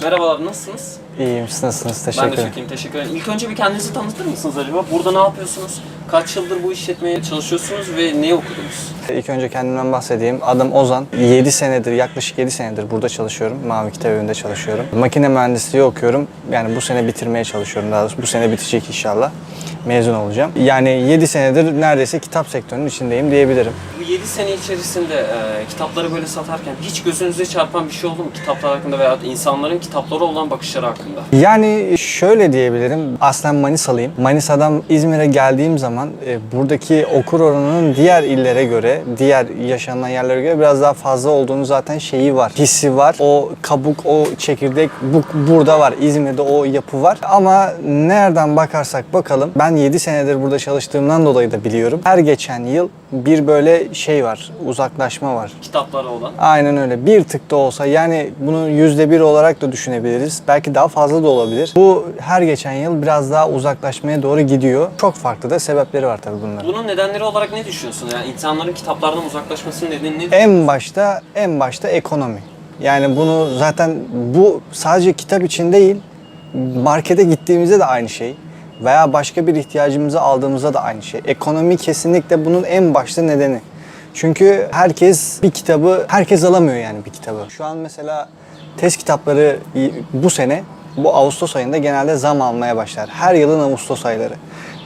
Merhabalar, nasılsınız? İyiyim, siz nasılsınız? ben Teşekkür de ederim. çok iyiyim, teşekkür ederim. İlk önce bir kendinizi tanıtır mısınız acaba? Burada ne yapıyorsunuz? Kaç yıldır bu işletmeye çalışıyorsunuz ve ne okudunuz? İlk önce kendimden bahsedeyim. Adım Ozan. 7 senedir, yaklaşık 7 senedir burada çalışıyorum. Mavi Kitap Evi'nde çalışıyorum. Makine mühendisliği okuyorum. Yani bu sene bitirmeye çalışıyorum daha doğrusu. Bu sene bitecek inşallah. Mezun olacağım. Yani 7 senedir neredeyse kitap sektörünün içindeyim diyebilirim. Bu 7 sene içerisinde e, kitapları böyle satarken hiç gözünüze çarpan bir şey oldu mu? Kitaplar hakkında veya insanların kitaplara olan bakışları hakkında. Yani şöyle diyebilirim. Aslen Manisalıyım. Manisa'dan İzmir'e geldiğim zaman e, buradaki okur oranının diğer illere göre, diğer yaşanılan yerlere göre biraz daha fazla olduğunu zaten şeyi var. Hissi var. O kabuk, o çekirdek bu, burada var. İzmir'de o yapı var. Ama nereden bakarsak bakalım ben 7 senedir burada çalıştığımdan dolayı da biliyorum. Her geçen yıl bir böyle şey var. Uzaklaşma var. Kitaplara olan. Aynen öyle. Bir tık da olsa yani bunu yüzde bir olarak da düşünebiliriz. Belki daha fazla da olabilir. Bu her geçen yıl biraz daha uzaklaşmaya doğru gidiyor. Çok farklı da sebepleri var tabii bunların. Bunun nedenleri olarak ne düşünüyorsun? Yani insanların kitaplardan uzaklaşmasının nedeni nedir? En başta en başta ekonomi. Yani bunu zaten bu sadece kitap için değil, markete gittiğimizde de aynı şey veya başka bir ihtiyacımızı aldığımızda da aynı şey. Ekonomi kesinlikle bunun en başta nedeni. Çünkü herkes bir kitabı, herkes alamıyor yani bir kitabı. Şu an mesela test kitapları bu sene, bu Ağustos ayında genelde zam almaya başlar. Her yılın Ağustos ayları.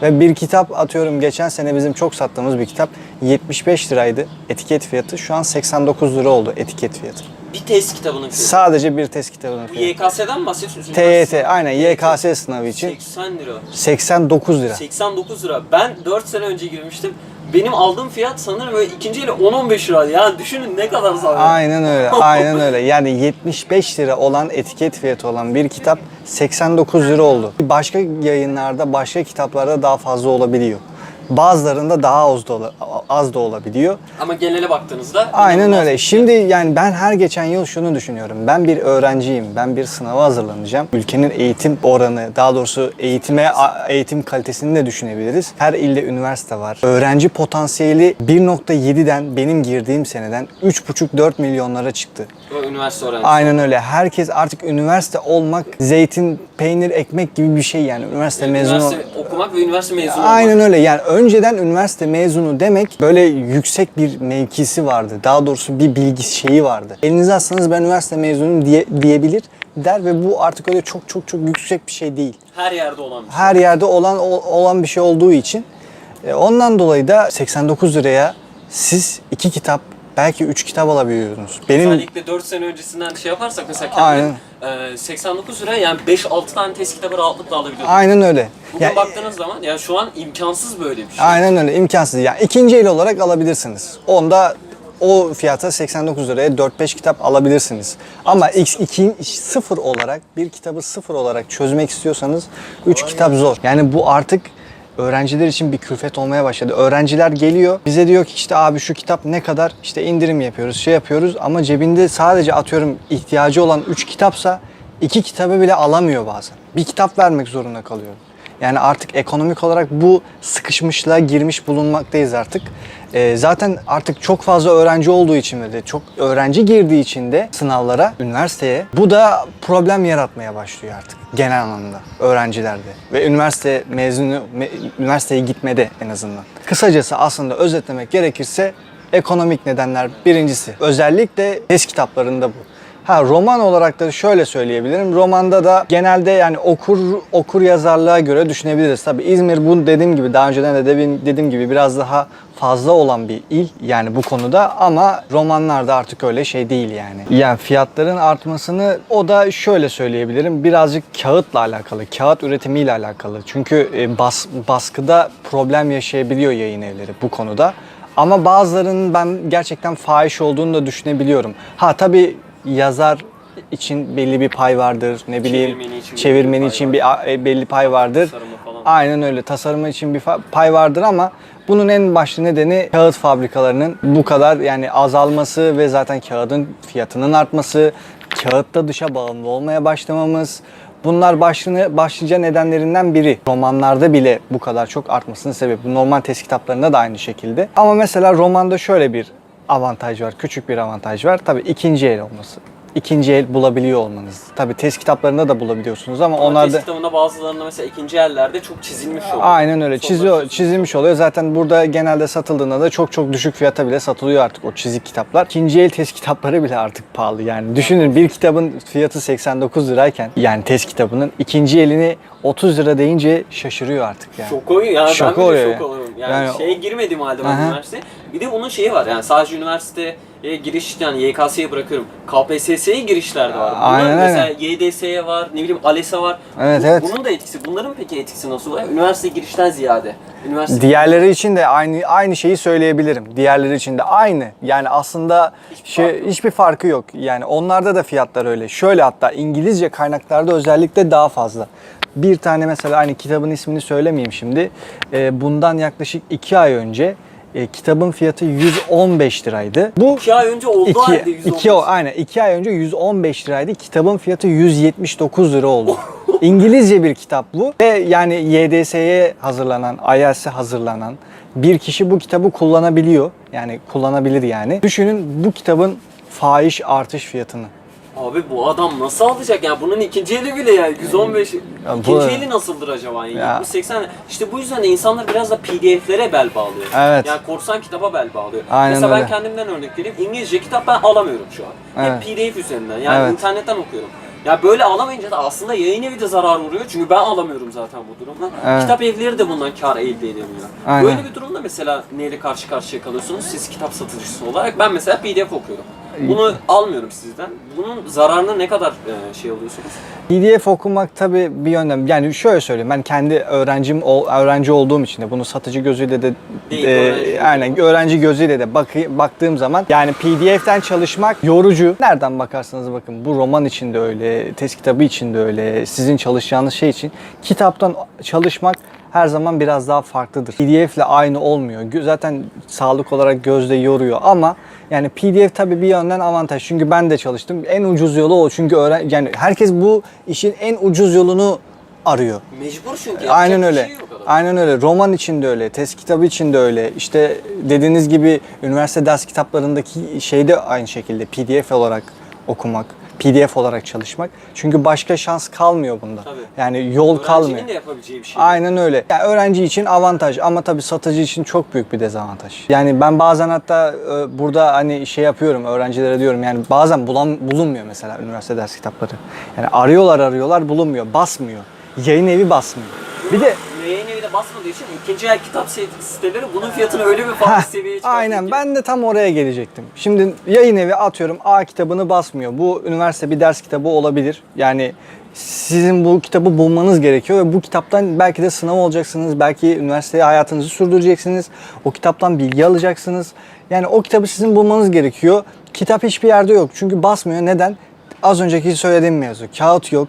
Ve bir kitap atıyorum geçen sene bizim çok sattığımız bir kitap 75 liraydı etiket fiyatı. Şu an 89 lira oldu etiket fiyatı. Bir test kitabının fiyatı. Sadece bir test kitabının Bu fiyatı. YKS'den mi bahsediyorsunuz? TYT aynen YKS sınavı için 80 lira. 89 lira. 89 lira. Ben 4 sene önce girmiştim. Benim aldığım fiyat sanırım böyle ikinci eli 10-15 lira. Ya düşünün ne kadar zam. Aynen öyle. Aynen öyle. Yani 75 lira olan etiket fiyatı olan bir kitap 89 lira oldu. Başka yayınlarda, başka kitaplarda daha fazla olabiliyor. Bazılarında daha az da, ola- az da olabiliyor. Ama genele baktığınızda Aynen öyle. Şimdi yani ben her geçen yıl şunu düşünüyorum. Ben bir öğrenciyim. Ben bir sınava hazırlanacağım. Ülkenin eğitim oranı, daha doğrusu eğitime eğitim kalitesini de düşünebiliriz. Her ilde üniversite var. Öğrenci potansiyeli 1.7'den benim girdiğim seneden 3.5-4 milyonlara çıktı. O üniversite öğrencisi. Aynen öyle. Herkes artık üniversite olmak zeytin, peynir, ekmek gibi bir şey yani. Üniversite mezunu Üniversite okumak ve üniversite mezunu olmak. Aynen öyle. Yani önceden üniversite mezunu demek böyle yüksek bir mevkisi vardı. Daha doğrusu bir bilgi şeyi vardı. Elinize atsanız ben üniversite mezunuyum diye, diyebilir der ve bu artık öyle çok çok çok yüksek bir şey değil. Her yerde olan bir şey. Her yerde olan olan bir şey olduğu için e, ondan dolayı da 89 liraya siz iki kitap belki üç kitap alabiliyorsunuz. Benim Özellikle 4 sene öncesinden şey yaparsak mesela Aynen. kendine e, 89 lira yani 5-6 tane test kitabı rahatlıkla alabiliyorduk. aynen öyle. Bugün Yani- baktığınız zaman yani şu an imkansız böyle bir şey. Aynen öyle imkansız. Yani ikinci el olarak alabilirsiniz. Onda o fiyata 89 liraya 4-5 kitap alabilirsiniz. Ama X 2 sıfır olarak bir kitabı sıfır olarak çözmek istiyorsanız 3 kitap zor. Yani bu artık öğrenciler için bir külfet olmaya başladı. Öğrenciler geliyor bize diyor ki işte abi şu kitap ne kadar işte indirim yapıyoruz şey yapıyoruz ama cebinde sadece atıyorum ihtiyacı olan 3 kitapsa iki kitabı bile alamıyor bazen. Bir kitap vermek zorunda kalıyor. Yani artık ekonomik olarak bu sıkışmışlığa girmiş bulunmaktayız artık. Ee, zaten artık çok fazla öğrenci olduğu için ve de çok öğrenci girdiği için de sınavlara, üniversiteye bu da problem yaratmaya başlıyor artık genel anlamda öğrencilerde ve üniversite mezunu me- üniversiteye gitmede en azından. Kısacası aslında özetlemek gerekirse ekonomik nedenler birincisi. Özellikle test kitaplarında bu. Ha roman olarak da şöyle söyleyebilirim. Romanda da genelde yani okur okur yazarlığa göre düşünebiliriz. Tabii İzmir bu dediğim gibi daha önceden de dediğim gibi biraz daha fazla olan bir il yani bu konuda ama romanlarda artık öyle şey değil yani. Yani fiyatların artmasını o da şöyle söyleyebilirim. Birazcık kağıtla alakalı, kağıt üretimiyle alakalı. Çünkü e, bas, baskıda problem yaşayabiliyor yayın evleri bu konuda. Ama bazılarının ben gerçekten fahiş olduğunu da düşünebiliyorum. Ha tabii yazar için belli bir pay vardır. Ne bileyim Çevirmeni için çevirmeni bir için bir e, belli pay vardır. Aynen öyle. Tasarımı için bir pay vardır ama bunun en başlı nedeni kağıt fabrikalarının bu kadar yani azalması ve zaten kağıdın fiyatının artması, kağıtta dışa bağımlı olmaya başlamamız. Bunlar başlı, başlıca nedenlerinden biri. Romanlarda bile bu kadar çok artmasının sebebi. Normal test kitaplarında da aynı şekilde. Ama mesela romanda şöyle bir avantaj var. Küçük bir avantaj var. Tabii ikinci el olması. ikinci el bulabiliyor olmanız. Tabii test kitaplarında da bulabiliyorsunuz ama Ama onlar test da kitabında bazılarında mesela ikinci ellerde çok çizilmiş oluyor. Aynen öyle. Sonlar Çiziyor, çizilmiş. oluyor. Zaten burada genelde satıldığında da çok çok düşük fiyata bile satılıyor artık o çizik kitaplar. İkinci el test kitapları bile artık pahalı. Yani düşünün bir kitabın fiyatı 89 lirayken yani test kitabının ikinci elini 30 lira deyince şaşırıyor artık yani. Şok oluyor ya Şok oluyor şok ya. Yani, Yani- şeye girmediğim halde ben Aha. üniversiteye. Bir de onun şeyi var yani sadece üniversiteye giriş yani YKS'ye bırakıyorum. KPSS'ye girişler de var. Bunlar Aynen mesela YDS'ye var, ne bileyim ALES'e var. Evet, Bu- evet. Bunun da etkisi. Bunların peki etkisi nasıl oluyor? Üniversite girişten ziyade. Üniversite Diğerleri için de aynı aynı şeyi söyleyebilirim. Diğerleri için de aynı. Yani aslında Hiçbir şey, farkı hiçbir farkı yok. Yani onlarda da fiyatlar öyle. Şöyle hatta İngilizce kaynaklarda özellikle daha fazla. Bir tane mesela aynı kitabın ismini söylemeyeyim şimdi. Ee, bundan yaklaşık iki ay önce e, kitabın fiyatı 115 liraydı. Bu iki ay önce olduğu iki, halde 115. iki, o- aynen iki ay önce 115 liraydı. Kitabın fiyatı 179 lira oldu. İngilizce bir kitap bu. Ve yani YDS'ye hazırlanan, IELTS'e hazırlanan bir kişi bu kitabı kullanabiliyor. Yani kullanabilir yani. Düşünün bu kitabın fahiş artış fiyatını. Abi bu adam nasıl alacak yani bunun ikinci eli bile yani 115 bu- ikinci eli nasıldır acaba yani Ya. 70 80 işte bu yüzden de insanlar biraz da PDF'lere bel bağlıyor. Evet. Yani korsan kitaba bel bağlıyor. Aynen Mesela öyle. ben kendimden örnek vereyim İngilizce kitap ben alamıyorum şu an. Evet. Hep PDF üzerinden yani Evet. internetten okuyorum. Ya böyle alamayınca da aslında yayın evi de zarar uğruyor çünkü ben alamıyorum zaten bu durumda. Evet. Kitap evleri de bundan kar elde edemiyor. Aynen. Böyle bir durumda mesela neyle karşı karşıya kalıyorsunuz siz kitap satıcısı olarak ben mesela PDF okuyorum. Bunu almıyorum sizden. Bunun zararını ne kadar e, şey alıyorsunuz? PDF okumak tabii bir yönden yani şöyle söyleyeyim ben kendi öğrencim ol- öğrenci olduğum için de bunu satıcı gözüyle de Değil, e, öğrenci. aynen öğrenci gözüyle de bakı- baktığım zaman yani PDF'ten çalışmak yorucu. Nereden bakarsanız bakın bu roman için de öyle, test kitabı için de öyle, sizin çalışacağınız şey için kitaptan çalışmak her zaman biraz daha farklıdır. PDF ile aynı olmuyor. Zaten sağlık olarak gözde yoruyor ama yani PDF tabii bir yönden avantaj. Çünkü ben de çalıştım. En ucuz yolu o. Çünkü öğren yani herkes bu işin en ucuz yolunu arıyor. Mecbur çünkü. Aynen öyle. şey. Aynen öyle. Roman için de öyle, test kitabı için de öyle. İşte dediğiniz gibi üniversite ders kitaplarındaki şey de aynı şekilde PDF olarak okumak, PDF olarak çalışmak. Çünkü başka şans kalmıyor bunda. Tabii. Yani yol kalmıyor. Öğrencinin de yapabileceği bir şey. Aynen öyle. Yani öğrenci için avantaj ama tabii satıcı için çok büyük bir dezavantaj. Yani ben bazen hatta e, burada hani şey yapıyorum öğrencilere diyorum yani bazen bulan, bulunmuyor mesela üniversite ders kitapları. Yani arıyorlar arıyorlar bulunmuyor, basmıyor. Yayın evi basmıyor. Bir de basmadığı için ikinci el kitap siteleri bunun fiyatını öyle bir farklı seviyeye çıkartıyor Aynen ki. ben de tam oraya gelecektim. Şimdi yayın evi atıyorum A kitabını basmıyor. Bu üniversite bir ders kitabı olabilir. Yani sizin bu kitabı bulmanız gerekiyor ve bu kitaptan belki de sınav olacaksınız. Belki üniversiteye hayatınızı sürdüreceksiniz. O kitaptan bilgi alacaksınız. Yani o kitabı sizin bulmanız gerekiyor. Kitap hiçbir yerde yok. Çünkü basmıyor. Neden? Az önceki söylediğim mevzu. Kağıt yok.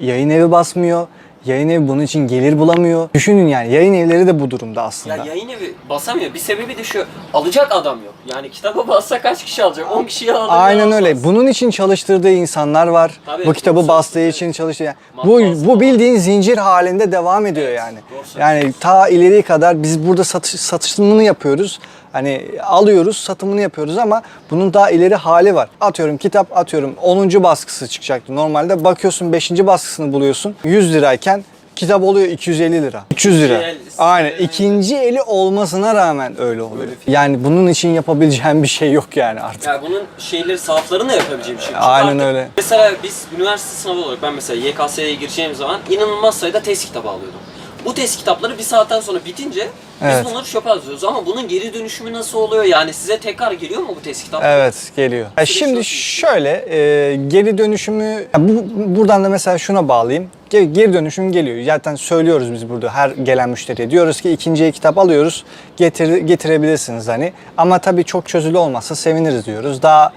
Yayın evi basmıyor. Yayın evi bunun için gelir bulamıyor. Düşünün yani yayın evleri de bu durumda aslında. Ya yayın evi basamıyor. Bir sebebi de şu. Alacak adam yok. Yani kitaba bassa kaç kişi alacak? 10 kişiye alacak. Aynen öyle. Bunun için çalıştırdığı insanlar var. Tabii, bu kitabı bastığı söylüyorsun, için çalıştı. Yani bu bu bildiğin zincir halinde devam ediyor yani. doğru söylüyorsun. Yani ta ileriye kadar biz burada satış satışını yapıyoruz. Hani alıyoruz, satımını yapıyoruz ama bunun daha ileri hali var. Atıyorum kitap atıyorum 10. baskısı çıkacaktı. Normalde bakıyorsun 5. baskısını buluyorsun. 100 lirayken kitap oluyor 250 lira. 300 lira. el- Aynen. sitelerinde- ikinci eli olmasına rağmen öyle oluyor. Yani bunun için yapabileceğim bir şey yok yani artık. Ya bunun şeyleri, sahaflarını da yapabileceğim bir şey. Çünkü Aynen öyle. Mesela biz üniversite sınavı olarak ben mesela YKS'ye gireceğim zaman inanılmaz sayıda test kitabı alıyordum. Bu test kitapları bir saatten sonra bitince biz Evet. bunları çöpe atıyoruz ama bunun geri dönüşümü nasıl oluyor? Yani size tekrar geliyor mu bu test kitapları? Evet geliyor. Ya Süreç şimdi şöyle e, geri dönüşümü ya bu, buradan da mesela şuna bağlayayım. Ge- Geri dönüşüm geliyor. Zaten söylüyoruz biz burada her gelen müşteriye. Diyoruz ki ikinciye kitap alıyoruz. Getir, getirebilirsiniz hani. Ama tabii çok çözülü olmazsa seviniriz diyoruz. Daha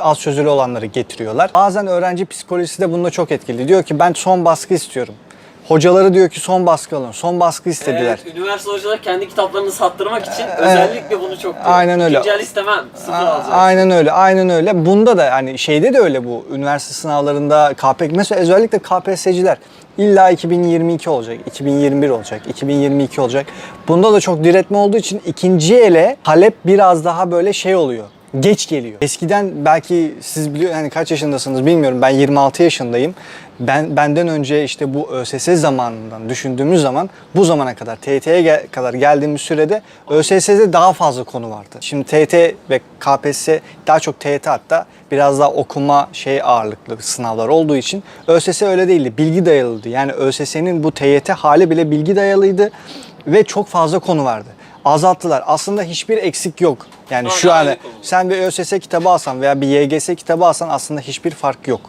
az çözülü olanları getiriyorlar. Bazen öğrenci psikolojisi de bunda çok etkili. Diyor ki ben son baskı istiyorum. Hocaları diyor ki son baskı alın. Son baskı istediler. Evet, üniversite hocaları kendi kitaplarını sattırmak için özellikle bunu çok diyor. aynen öyle. İkinci el istemem, sıfır alacağım. Aynen öyle, aynen öyle. Bunda da hani şeyde de öyle bu üniversite sınavlarında KPSS mesela özellikle KPSS'ciler illa 2022 olacak, 2021 olacak, 2022 olacak. Bunda da çok diretme olduğu için ikinci ele talep biraz daha böyle şey oluyor. geç geliyor. Eskiden belki siz biliyor yani kaç yaşındasınız bilmiyorum. Ben 26 yaşındayım. Ben benden önce işte bu ÖSS zamanından düşündüğümüz zaman bu zamana kadar TYT'ye gel- kadar geldiğimiz sürede ÖSS'de daha fazla konu vardı. Şimdi TYT ve KPSS daha çok TYT hatta biraz daha okuma şey ağırlıklı sınavlar olduğu için ÖSS öyle değildi. Bilgi dayalıydı. Yani ÖSS'nin bu TYT hali bile bilgi dayalıydı ve çok fazla konu vardı. Azalttılar. Aslında hiçbir eksik yok. Yani şu an sen bir ÖSS kitabı alsan veya bir YGS kitabı alsan aslında hiçbir fark yok.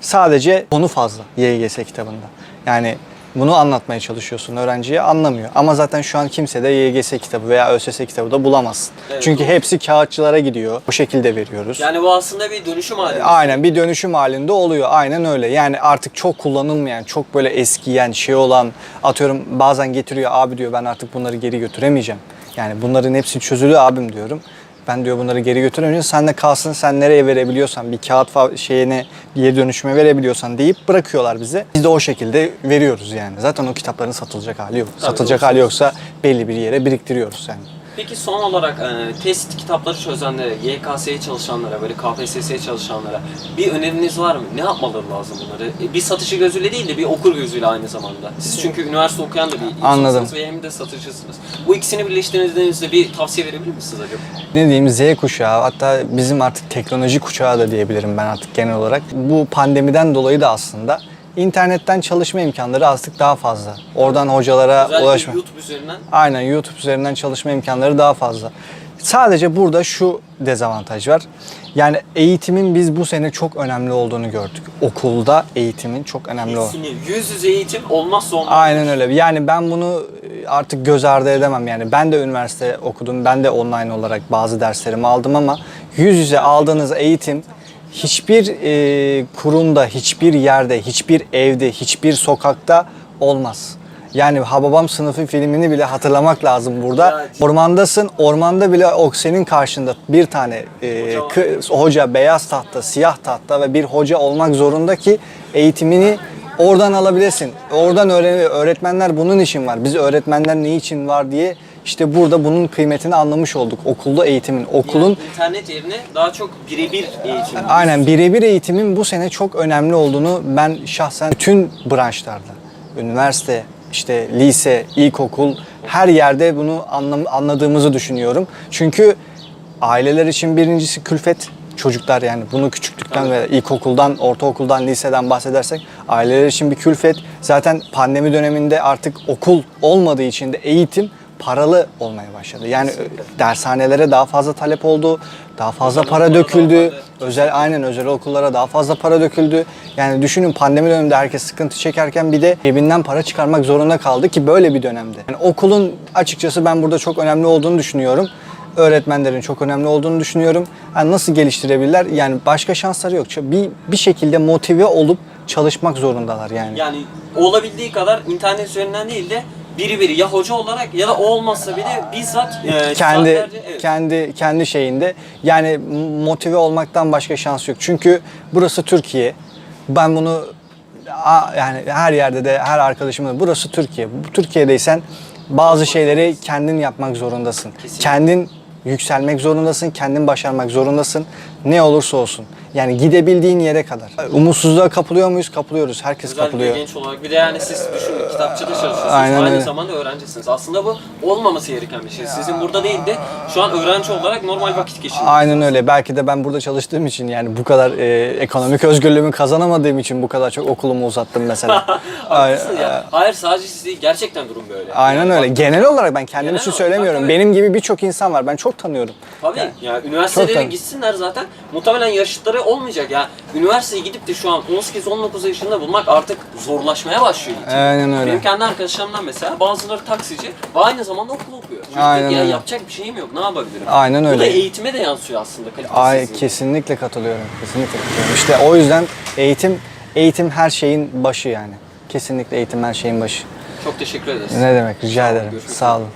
Sadece konu fazla YGS kitabında. Yani bunu anlatmaya çalışıyorsun öğrenciye anlamıyor. Ama zaten şu an kimse de YGS kitabı veya ÖSS kitabı da bulamazsın. Evet, Çünkü doğru. hepsi kağıtçılara gidiyor. Bu şekilde veriyoruz. Yani bu aslında bir dönüşüm hali. Aynen bir dönüşüm halinde oluyor. Aynen öyle. Yani artık çok kullanılmayan, çok böyle eskiyen şey olan atıyorum bazen getiriyor abi diyor ben artık bunları geri götüremeyeceğim. Yani bunların hepsi çözülü abim diyorum. Ben diyor bunları geri götüremeyeceğim. Sen de kalsın sen nereye verebiliyorsan bir kağıt şeyine geri dönüşüme verebiliyorsan deyip bırakıyorlar bize. Biz de o şekilde veriyoruz yani. Zaten o kitapların satılacak hali yok. satılacak hali yoksa belli bir yere biriktiriyoruz yani. Peki son olarak e, test kitapları çözenlere, YKS'ye çalışanlara, böyle KPSS'ye çalışanlara bir öneriniz var mı? Ne yapmaları lazım bunları? E, Bir satıcı gözüyle değil de bir okur gözüyle aynı zamanda. Siz çünkü üniversite okuyan da bir insansınız ve hem de satıcısınız. Bu ikisini birleştirdiğinizde bir tavsiye verebilir misiniz acaba? ne diyeyim Z kuşağı hatta bizim artık teknoloji kuşağı da diyebilirim ben artık genel olarak. Bu pandemiden dolayı da aslında internetten çalışma imkanları artık daha fazla. Oradan hocalara Özellikle ulaşma. YouTube üzerinden Aynen YouTube üzerinden çalışma imkanları daha fazla. Sadece burada şu dezavantaj var. Yani eğitimin biz bu sene çok önemli olduğunu gördük. Okulda eğitimin çok önemli olduğunu. yüz yüze eğitim olmazsa olmaz. Aynen öyle. Yani ben bunu e, artık göz ardı edemem. Yani ben de üniversite okudum. Ben de online olarak bazı derslerimi aldım ama yüz yüze aldığınız eğitim hiçbir e, kurumda, hiçbir yerde, hiçbir evde, hiçbir sokakta olmaz. Yani Hababam sınıfı filmini bile hatırlamak lazım burada. Ormandasın, ormanda bile senin karşında bir tane e, Hoca kı- hoca beyaz tahta, siyah tahta ve bir hoca olmak zorunda ki eğitimini oradan alabilirsin. Oradan öğren öğretmenler bunun için var. Biz öğretmenler ne için var diye işte burada bunun kıymetini anlamış olduk. Okulda eğitimin, okulun Yani internet yerine daha çok birebir eğitim. aynen birebir eğitimin bu sene çok önemli olduğunu ben şahsen bütün branşlarda, üniversite, işte lise, ilkokul her yerde bunu anladığımızı düşünüyorum. Çünkü aileler için birincisi külfet çocuklar yani bunu küçüklükten ve ilkokuldan, ortaokuldan, liseden bahsedersek aileler için bir külfet. Zaten pandemi döneminde artık okul olmadığı için de eğitim paralı olmaya başladı. Yani dershanelere daha fazla talep oldu, daha fazla Özel para döküldü. Özel aynen özel okullara daha fazla para döküldü. Yani düşünün pandemi döneminde herkes sıkıntı çekerken bir de cebinden para çıkarmak zorunda kaldı ki böyle bir dönemde. Yani okulun açıkçası ben burada çok önemli olduğunu düşünüyorum. Öğretmenlerin çok önemli olduğunu düşünüyorum. Yani nasıl geliştirebilirler? Yani başka şansları yok. Bir bir şekilde motive olup çalışmak zorundalar yani. Yani olabildiği kadar internet üzerinden değil de biri biri ya hoca olarak ya da o olmazsa bile bizzat e, kendi evet. kendi kendi şeyinde yani motive olmaktan başka şans yok. Çünkü burası Türkiye. Ben bunu yani her yerde de her arkadaşımda da burası Türkiye. Türkiye'deysen bazı şeyleri kendin yapmak zorundasın. Kesinlikle. Kendin yükselmek zorundasın, kendin başarmak zorundasın. Ne olursa olsun. Yani gidebildiğin yere kadar. Umutsuzluğa kapılıyor muyuz? Kapılıyoruz. Herkes Özellikle kapılıyor. genç olarak bir de yani siz düşünün kitapçıda çalışıyorsunuz Aynen aynı öyle. zamanda öğrencisiniz. Aslında bu olmaması gereken bir şey. Sizin burada değil de şu an öğrenci olarak normal vakit geçiriyorsunuz. Aynen öyle. Belki de ben burada çalıştığım için yani bu kadar e, ekonomik özgürlüğümü kazanamadığım için bu kadar çok okulumu uzattım mesela. Haklısın ya. Hayır sadece siz değil gerçekten durum böyle. Aynen öyle. Genel olarak ben kendim Genel için olarak, söylemiyorum. tabii. Benim gibi birçok insan var. Ben çok tanıyorum. Tabii Yani- ya üniversitelere Çok tabii. gitsinler zaten muhtemelen yaşıtları olmayacak ya. Üniversiteye gidip de şu an 18-19 yaşında bulmak artık zorlaşmaya başlıyor. Aynen öyle. Benim kendi arkadaşlarımdan mesela bazıları taksici ve aynı zamanda okul okuyor. Çünkü Aynen ya öyle. yapacak bir şeyim yok ne yapabilirim? Aynen Bu öyle. da eğitime de yansıyor aslında Ay kesinlikle katılıyorum. Kesinlikle katılıyorum. İşte o yüzden eğitim eğitim her şeyin başı yani. Kesinlikle eğitim her şeyin başı. Çok teşekkür ederiz. Ne demek? Rica ederim. görüşmek Sağ olun.